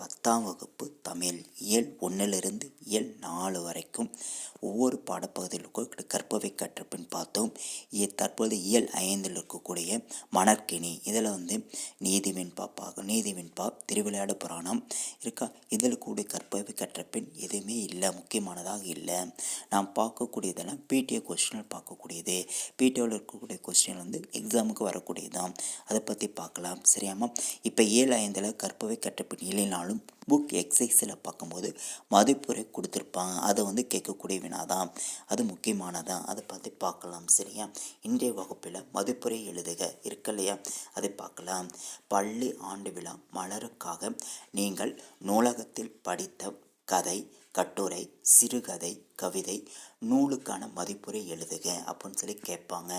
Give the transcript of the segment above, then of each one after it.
பத்தாம் வகுப்பு தமிழ் இயல் ஒன்றிலிருந்து இயல் நாலு வரைக்கும் ஒவ்வொரு பாடப்பகுதியிலும் கற்பவை கற்றப்பின் பார்த்தோம். இ தற்போது இயல் ஐந்தில் இருக்கக்கூடிய மணற்கிணி இதில் வந்து நீதி வெண்பா பார்க்க நீதி திருவிளையாடு புராணம் இருக்கா? இதில் கூடிய கற்பவை கற்றப்பின் எதுவுமே இல்லை முக்கியமானதாக இல்லை. நாம் பார்க்கக்கூடியதெல்லாம் பிடிஏ கொஸ்டினில் பார்க்கக்கூடியது. பிடிஓவில் இருக்கக்கூடிய கொஸ்டின் வந்து எக்ஸாமுக்கு வரக்கூடியது தான் அதை பற்றி பார்க்கலாம். சரியாமா இப்போ ஏழு ஐந்தில் கற்பவை கற்றப்பின் இல்லைனாலும் புக் எக்ஸைஸில் பார்க்கும்போது மதிப்புரை கொடுத்துருப்பாங்க அதை வந்து கேட்கக்கூடிய வினாதான். அது முக்கியமானதான் அதை பார்த்து பார்க்கலாம் சரியா? இன்றைய வகுப்பில் மதிப்புரை எழுதுக இருக்கு இல்லையா? அதை பார்க்கலாம். பள்ளி ஆண்டு விழா மலருக்காக நீங்கள் நூலகத்தில் படித்த கதை கட்டுரை சிறுகதை கவிதை நூலுக்கான மதிப்புரை எழுதுக அப்படின்னு சொல்லி கேட்பாங்க.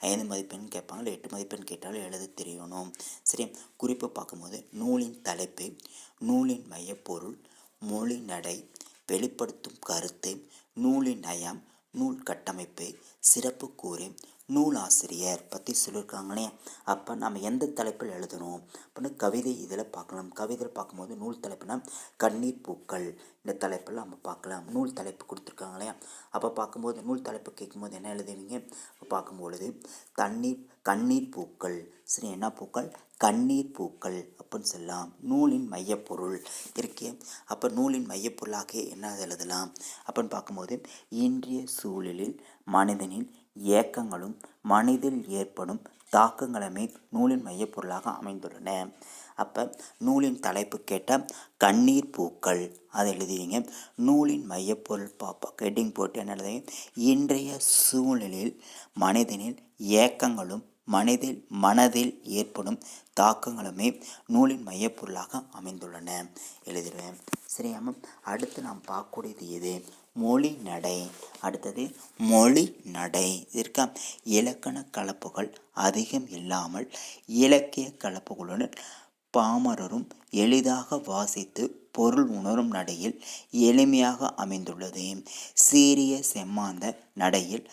ஐந்து மதிப்பெண் கேட்பாங்க இல்லை எட்டு மதிப்பெண் கேட்டாலும் எழுத தெரியணும். சரி குறிப்பு பார்க்கும்போது நூலின் தலைப்பு நூலின் மையப்பொருள் மொழி நடை வெளிப்படுத்தும் கருத்து நூலின் நயம் நூல் கட்டமைப்பு சிறப்பு கூறு நூல் ஆசிரியர் பற்றி சொல்லியிருக்காங்களே அப்போ நம்ம எந்த தலைப்பில் எழுதணும்? அப்படின்னு கவிதை இதில் பார்க்கலாம். கவிதையில் பார்க்கும்போது நூல் தலைப்புனா கண்ணீர் பூக்கள். இந்த தலைப்பில் நம்ம பார்க்கலாம். நூல் தலைப்பு கொடுத்துருக்காங்களே அப்போ பார்க்கும்போது நூல் தலைப்பு கேட்கும்போது என்ன எழுதுவீங்க? அப்போ பார்க்கும்பொழுது தண்ணீர் கண்ணீர் பூக்கள். சரி என்ன பூக்கள்? கண்ணீர் பூக்கள் அப்படின்னு சொல்லலாம். நூலின் மையப்பொருள் இருக்கே. அப்போ நூலின் மையப்பொருளாக என்ன எழுதலாம்? அப்படின்னு பார்க்கும்போது இன்றைய சூழலில் மனிதனின் இயக்கங்களும் மனிதில் ஏற்படும் தாக்கங்களுமே நூலின் மையப்பொருளாக அமைந்துள்ளன. அப்போ நூலின் தலைப்பு கேட்டால் கண்ணீர் பூக்கள் அதை எழுதிங்க நூலின் மையப்பொருள் பாப்பா ஹெட்டிங் போட்டு என்ன எழுதுவீங்க இன்றைய சூழலில் மனிதனில் இயக்கங்களும் மனதில் மனதில் ஏற்படும் தாக்கங்களுமே நூலின் மையப்பொருளாக அமைந்துள்ளன. எழுதிடுவேன் சரியாம அடுத்து நாம் பார்க்கக்கூடியது எது? மொழி நடை அடுத்தது மொழி நடை இதற்கா இலக்கண கலப்புகள் அதிகம் இல்லாமல் இலக்கிய கலப்புகளுடன் பாமரரும் எளிதாக வாசித்து பொருள் உணரும் நடையில் எளிமையாக அமைந்துள்ளது. சீரிய செம்மாந்த நடையில்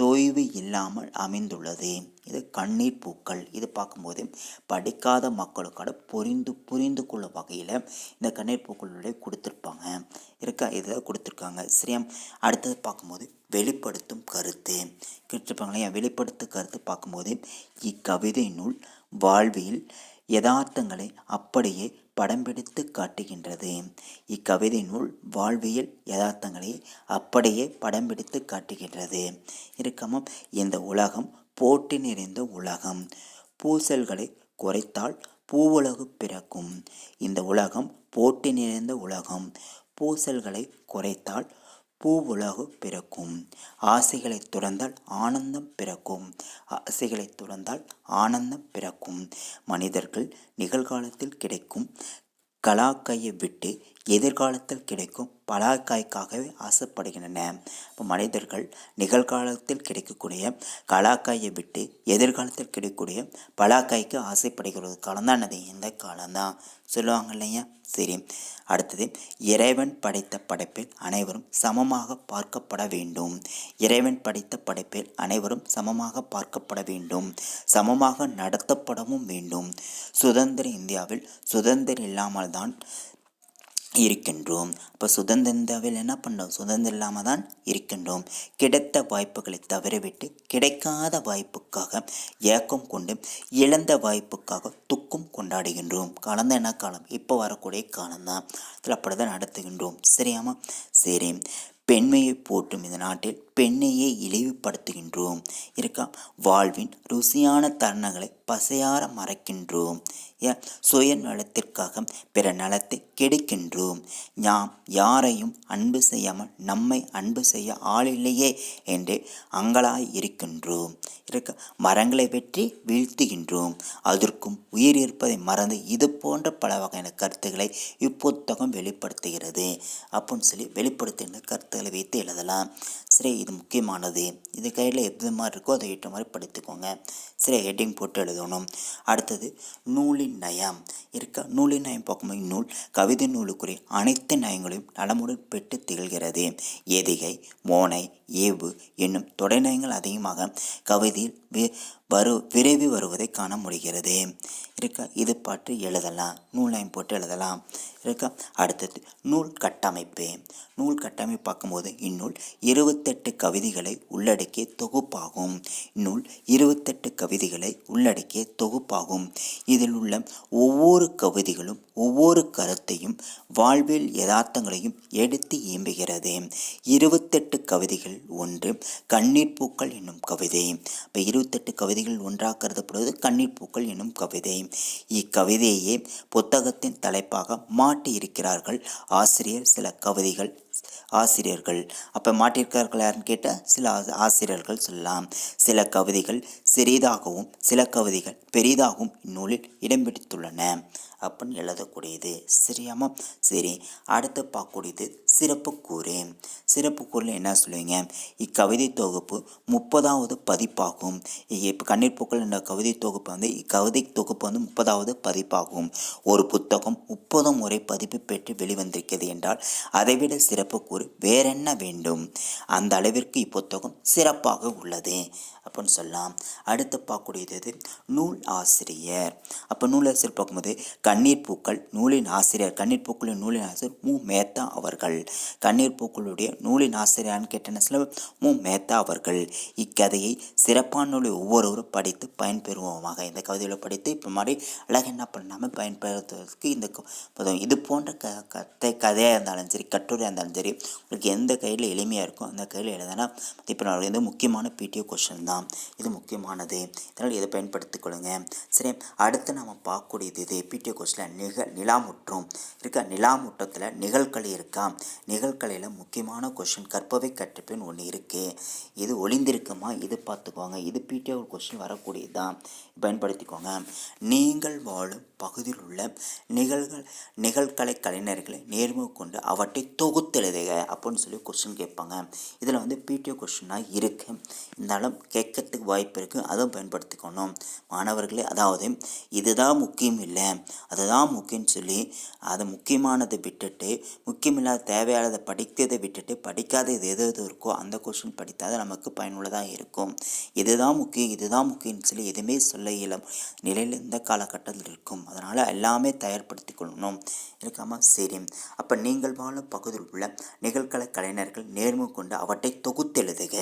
தொய்வு இல்லாமல் அமைந்துள்ளது. இது கண்ணீர் பூக்கள். இது பார்க்கும்போது படிக்காத மக்களுக்கான புரிந்து புரிந்து கொள்ளும் வகையில் இந்த கண்ணீர் பூக்களுடைய கொடுத்துருப்பாங்க. இருக்க? இதை கொடுத்துருக்காங்க. சரியா? அடுத்தது பார்க்கும்போது வெளிப்படுத்தும் கருத்து. கேட்டிருப்பாங்க இல்லையா வெளிப்படுத்தும் கருத்து பார்க்கும்போது இக்கவிதை நூல் வாழ்வியல் யதார்த்தங்களை அப்படியே படம் பிடித்து காட்டுகின்றது. இக்கவிதை நூல் வாழ்வியல் யதார்த்தங்களை அப்படியே படம் பிடித்து காட்டுகின்றது. இருக்கமும் இந்த உலகம் போட்டி நிறைந்த உலகம். பூசல்களை குறைத்தால் பூவுலகு பிறக்கும். இந்த உலகம் போட்டி நிறைந்த உலகம். பூசல்களை குறைத்தால் பூவுலகு பிறக்கும். ஆசைகளை துறந்தால் ஆனந்தம் பிறக்கும். ஆசைகளை துறந்தால் ஆனந்தம் பிறக்கும். மனிதர்கள் நிகழ்காலத்தில் கிடைக்கும் கலாக்கையை விட்டு எதிர்காலத்தில் கிடைக்கும் பலாக்காய்க்காகவே ஆசைப்படுகின்றன. இப்போ மனிதர்கள் நிகழ்காலத்தில் கிடைக்கக்கூடிய கலாக்காயை விட்டு எதிர்காலத்தில் கிடைக்கக்கூடிய பலாக்காய்க்கு ஆசைப்படுகிறது. காலம்தான் அது. காலந்தான் காலம்தான். சொல்லுவாங்க இல்லையா? சரி. அடுத்தது இறைவன் படைத்த படைப்பில் அனைவரும் சமமாக பார்க்கப்பட வேண்டும். இறைவன் படைத்த படைப்பில் அனைவரும் சமமாக பார்க்கப்பட வேண்டும். சமமாக நடத்தப்படவும் வேண்டும். சுதந்திர இந்தியாவில் சுதந்திரம் இல்லாமல் தான் இருக்கின்றோம். அப்போ சுதந்திரம் இந்தியாவில் என்ன பண்ணுறோம் சுதந்திரம் இல்லாமல் தான் இருக்கின்றோம். கிடைத்த வாய்ப்புகளை தவறவிட்டு கிடைக்காத வாய்ப்புக்காக ஏக்கம் கொண்டு இழந்த வாய்ப்புக்காக துக்கம் கொண்டாடுகின்றோம். காலம் என்ன காலம்? இப்போ வரக்கூடிய காலம்தான். அதில் அப்படி தான் நடத்துகின்றோம். சரியாமா சரி. பெண்மையை போற்றும் இந்த நாட்டில் பெண்ணையே இழிவுபடுத்துகின்றோம். இருக்கா வாழ்வின் ருசியான தருணங்களை பசையார மறைக்கின்றோம். சுய நலத்திற்காக பிற நலத்தை கெடுக்கின்றோம். நாம் யாரையும் அன்பு செய்யாமல் நம்மை அன்பு செய்ய ஆளில்லையே என்று அங்கலாய் இருக்கின்றோம். இருக்க மரங்களை வெற்றி வீழ்த்துகின்றோம். அதற்கும் உயிர் இருப்பதை மறந்து இது போன்ற பல வகையான கருத்துக்களை இப்புத்தகம் வெளிப்படுத்துகிறது. அப்படின்னு சொல்லி வெளிப்படுத்துகின்ற கருத்துக்களை வைத்து எழுதலாம். சரி இது முக்கியமானது. இது கையில் எது மாதிரி இருக்கோ அதை ஏற்ற மாதிரி படித்துக்கோங்க. சரி ஹெட்டிங் போட்டு எழுதணும். அடுத்தது நூலின் நயம். இருக்க நூலின் நயம் பார்க்கும்போது நூல் கவிதை நூலுக்குரிய அனைத்து நயங்களையும் நலமுடன் பெற்று திகழ்கிறது. எதிகை மோனை ஏவு என்னும் தொடைநயங்கள் அதிகமாக கவிதையில் வி வரு விரைவி வருவதை காண முடிகிறது. இருக்க இது பாட்டு எழுதலாம். நூல் நயம் போட்டு எழுதலாம். இருக்க அடுத்தது நூல் கட்டமைப்பு. நூல் கட்டமைப்பு பார்க்கும்போது இந்நூல் இருபத்தி இருபத்தெட்டு கவிதைகளை உள்ளடக்கிய தொகுப்பாகும். இந்நூல் இருபத்தெட்டு கவிதைகளை உள்ளடக்கிய தொகுப்பாகும். இதில் உள்ள ஒவ்வொரு கவிதைகளும் ஒவ்வொரு கருத்தையும் வாழ்வியல் யதார்த்தங்களையும் எடுத்து இயம்புகிறது இருபத்தெட்டு கவிதைகள் ஒன்று கண்ணீர் பூக்கள் என்னும் கவிதை. இப்போ இருபத்தெட்டு கவிதைகள் ஒன்றாக கருதப்படுவது கண்ணீர் பூக்கள் என்னும் கவிதை. இக்கவிதையே புத்தகத்தின் தலைப்பாக மாட்டியிருக்கிறார்கள் ஆசிரியர் சில கவிதைகள். ஆசிரியர்கள். அப்போ மாட்டிருக்கார்கள் யாருன்னு கேட்டால் சில ஆசி- ஆசிரியர்கள் சொல்லலாம். சில கவிதைகள் சிறிதாகவும் சில கவிதைகள் பெரிதாகவும் இந்நூலில் இடம்பிடித்துள்ளன அப்படின்னு எழுதக்கூடியது சரியாமா சரி அடுத்து பார்க்கக்கூடியது சிறப்பு கூறு. சிறப்பு கூறில் என்ன சொல்லுவீங்க? இக்கவிதை தொகுப்பு முப்பதாவது பதிப்பாகும். இப்போ கண்ணீர் பூக்கள் என்ற கவிதை தொகுப்பு வந்து இக்கவிதை தொகுப்பு வந்து முப்பதாவது பதிப்பாகும். ஒரு புத்தகம் முப்பது முறை பதிப்பு பெற்று வெளிவந்திருக்கிறது என்றால் அதைவிட சிறப்பு கூறு வேறென்ன வேண்டும்? அந்த அளவிற்கு இப்புத்தகம் சிறப்பாக உள்ளது. அப்படின்னு சொல்லலாம் அடுத்து பார்க்கக்கூடியது நூல் ஆசிரியர். அப்போ நூல் ஆசிரியர் பார்க்கும்போது கண்ணீர் பூக்கள் நூலின் ஆசிரியர். கண்ணீர் பூக்களின் நூலின் ஆசிரியர் மு. மேத்தா அவர்கள். கண்ணீர் பூக்களுடைய நூலின் ஆசிரியர்னு கேட்டேன்னு சொல்ல? மு. மேத்தா அவர்கள். இக்கதையை சிறப்பான நூலை ஒவ்வொருவரும் படித்து பயன்பெறுவோமாக. இந்த கவிதையில் படித்து இப்போ மாதிரி அழகாக என்ன பண்ணாமல் பயன்படுத்துவதற்கு இந்த இது போன்ற க கதை கதையாக இருந்தாலும் சரி கட்டுரையாக இருந்தாலும் சரி உங்களுக்கு எந்த கையில் எளிமையாக இருக்கோ அந்த கையில் எழுதுனா இப்போ நான் வந்து முக்கியமான பிடிஓ கொஷின் தான். இது முக்கியமானது. இதனால் இதை பயன்படுத்திக் கொள்ளுங்க சரி அடுத்து நம்ம பார்க்கக்கூடியது இது. பிடிஓ கொஸ்டில் நிக நிலாமுற்றம் இருக்கா? நிலாமுற்றத்தில் நிகழ்கலை இருக்கா? நிகழ்கலையில் முக்கியமான கொஷின் கற்பவை கற்றுப்பேன் ஒன்று இருக்குது இது ஒளிந்திருக்குமா? இது பார்த்துக்கோங்க. இது பிடிஓ கொஸ்டின் வரக்கூடியது? தான் பயன்படுத்திக்கோங்க. நீங்கள் வாழும் பகுதியில் உள்ள நிகழ்கள் நிகழ்கலை கலைஞர்களை நேர்முக கொண்டு அவற்றை தொகுத்தெழுதுக அப்படின்னு சொல்லி கொஸ்டின் கேட்பாங்க. இதில் வந்து பிடிஓ கொஸ்டினாக இருக்குது இருந்தாலும் கிடைக்கிறதுக்கு வாய்ப்பு இருக்குது அதுவும் பயன்படுத்திக்கணும். மாணவர்களே அதாவது இதுதான் முக்கியம் இல்லை. அதுதான் முக்கியம்னு சொல்லி அது முக்கியமானதை விட்டுட்டு முக்கியமில்லாத தேவையானதை படித்ததை விட்டுட்டு படிக்காதது எது எது இருக்கோ அந்த கொஸ்டின் படித்தால் நமக்கு பயனுள்ளதாக இருக்கும். இதுதான் முக்கியம் இதுதான் முக்கியம்னு சொல்லி எதுவுமே சொல்ல இயலும் நிலையில் இந்த காலகட்டத்தில் இருக்கும். அதனால் எல்லாமே தயார்படுத்தி கொள்ளணும். இருக்காமா? சரி. அப்போ நீங்கள் வாழும் பகுதியில் உள்ள நிகழ்கலை கலைஞர்கள் நேர்மை கொண்டு அவற்றை தொகுத்தெழுதுக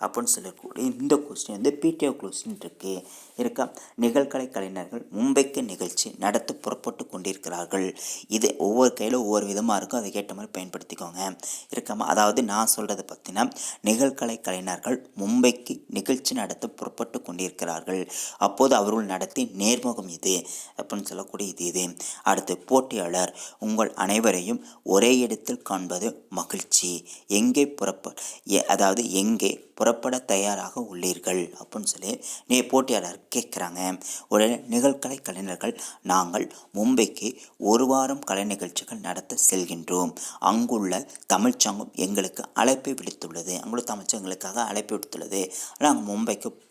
அப்படின்னு சொல்லக்கூடிய இந்த கொஸ்டின் வந்து பிடிஓ கொஸ்டின் இருக்கு. இருக்கா நிகழ்கலை கலைஞர்கள் மும்பைக்கு நிகழ்ச்சி நடத்த புறப்பட்டு கொண்டிருக்கிறார்கள். இது ஒவ்வொரு கையில் ஒவ்வொரு விதமாக இருக்கும். அதை கேட்ட மாதிரி பயன்படுத்திக்கோங்க. இருக்காமா அதாவது நான் சொல்கிறத பார்த்தீங்கன்னா நிகழ்கலை கலைஞர்கள் மும்பைக்கு நிகழ்ச்சி நடத்த புறப்பட்டு கொண்டிருக்கிறார்கள். அப்போது அவர்கள் நடத்தி நேர்முகம் இது அப்படின்னு சொல்லக்கூடிய இது இது. அடுத்து போட்டியாளர் உங்கள் அனைவரையும் ஒரே இடத்தில் காண்பது மகிழ்ச்சி. எங்கே புறப்ப எ- அதாவது எங்கே புறப்பட தயாராக உள்ளீர்கள் அப்படின்னு சொல்லி நீ போட்டியாளர் கேட்குறாங்க. உடனே நிகழ்கலை கலைஞர்கள் நாங்கள் மும்பைக்கு ஒரு வாரம் கலை நிகழ்ச்சிகள் நடத்த செல்கின்றோம். அங்குள்ள தமிழ்ச்சங்கம் எங்களுக்கு அழைப்பை விடுத்துள்ளது. அங்குள்ள தமிழ்ச்சங்களுக்காக அழைப்பு விடுத்துள்ளது. நாங்கள் மும்பைக்கு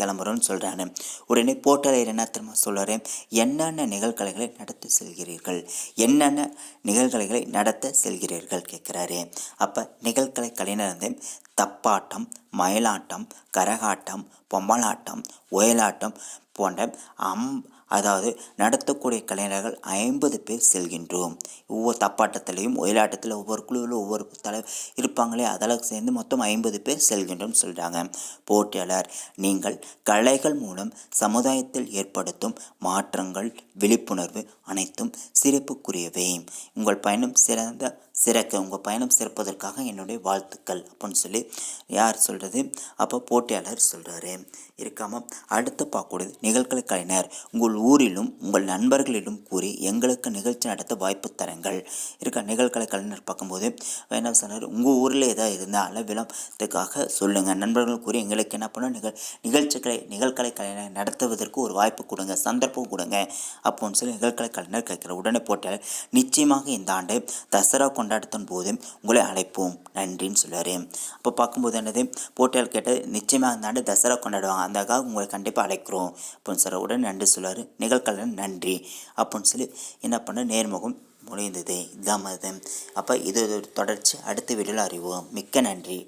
கிளம்புறோன்னு சொல்கிறாரு உடனே போட்டலையர் என்ன திரும்ப சொல்கிறாரு என்னென்ன நிகழ்கலைகளை நடத்த செல்கிறீர்கள்? என்னென்ன நிகழ்கலைகளை நடத்த செல்கிறீர்கள் கேட்குறாரு. அப்போ நிகழ்கலை கலைஞர் வந்து தப்பாட்டம் மயிலாட்டம் கரகாட்டம் பொம்மலாட்டம் ஒயலாட்டம் போன்ற அம் அதாவது நடத்தக்கூடிய கலைஞர்கள் ஐம்பது பேர் செல்கின்றோம். ஒவ்வொரு தப்பாட்டத்திலையும் ஒயிலாட்டத்தில் ஒவ்வொரு குழுவில் ஒவ்வொரு தலை இருப்பாங்களே அதெல்லாம் சேர்ந்து மொத்தம் ஐம்பது பேர் செல்கின்றோம் சொல்கிறாங்க போட்டியாளர் நீங்கள் கலைகள் மூலம் சமுதாயத்தில் ஏற்படுத்தும் மாற்றங்கள் விழிப்புணர்வு அனைத்தும் சிறப்புக்குரியவை. உங்கள் பயணம் சிறந்த சிறக்க உங்கள் பயணம் சிறப்பதற்காக என்னுடைய வாழ்த்துக்கள் அப்படின்னு சொல்லி யார் சொல்கிறது அப்போ போட்டியாளர் சொல்கிறாரு இருக்காமல் அடுத்து பார்க்கக்கூடியது நிகழ்கலை கலைஞர் உங்கள் ஊரிலும் உங்கள் நண்பர்களிடம் கூறி எங்களுக்கு நிகழ்ச்சி நடத்த வாய்ப்பு தருங்கள். இருக்கா? நிகழ்கலை கலைஞர் பார்க்கும்போது என்ன சொன்னார்? உங்கள் ஊரில் ஏதாவது இருந்தால் விளம்பரத்துக்காக சொல்லுங்கள் நண்பர்கள் கூறி எங்களுக்கு என்ன பண்ண நிகழ் நிகழ்ச்சிகளை நிகழ்கலை கலைஞர் நடத்துவதற்கு ஒரு வாய்ப்பு கொடுங்க. சந்தர்ப்பம் கொடுங்க. அப்போன்னு சொல்லி நிகழ்கலை கலைஞர் கேட்குற உடனே போட்டியாளர் நிச்சயமாக இந்த ஆண்டு தசரா கொண்டாட்டத்தின் போது உங்களை அழைப்போம். நன்றின்னு சொல்லுவார் அப்போ இப்போ பார்க்கும்போது என்னது? போட்டியால் கேட்டது நிச்சயமாக இந்த ஆண்டு தசரா கொண்டாடுவாங்க. அதுக்காக உங்களை கண்டிப்பாக அழைக்கிறோம். அப்படின்னு சொல்ல உடனே நன்றி சொல்லுவார். நிகழ்கலன் நன்றி. அப்படின்னு சொல்லி என்ன பண்ண நேர்முகம் முடிந்தது இதுதான் அது. அப்போ இது ஒரு தொடர்ச்சி. அடுத்த வீடியோவில் அறிவோம். மிக்க நன்றி.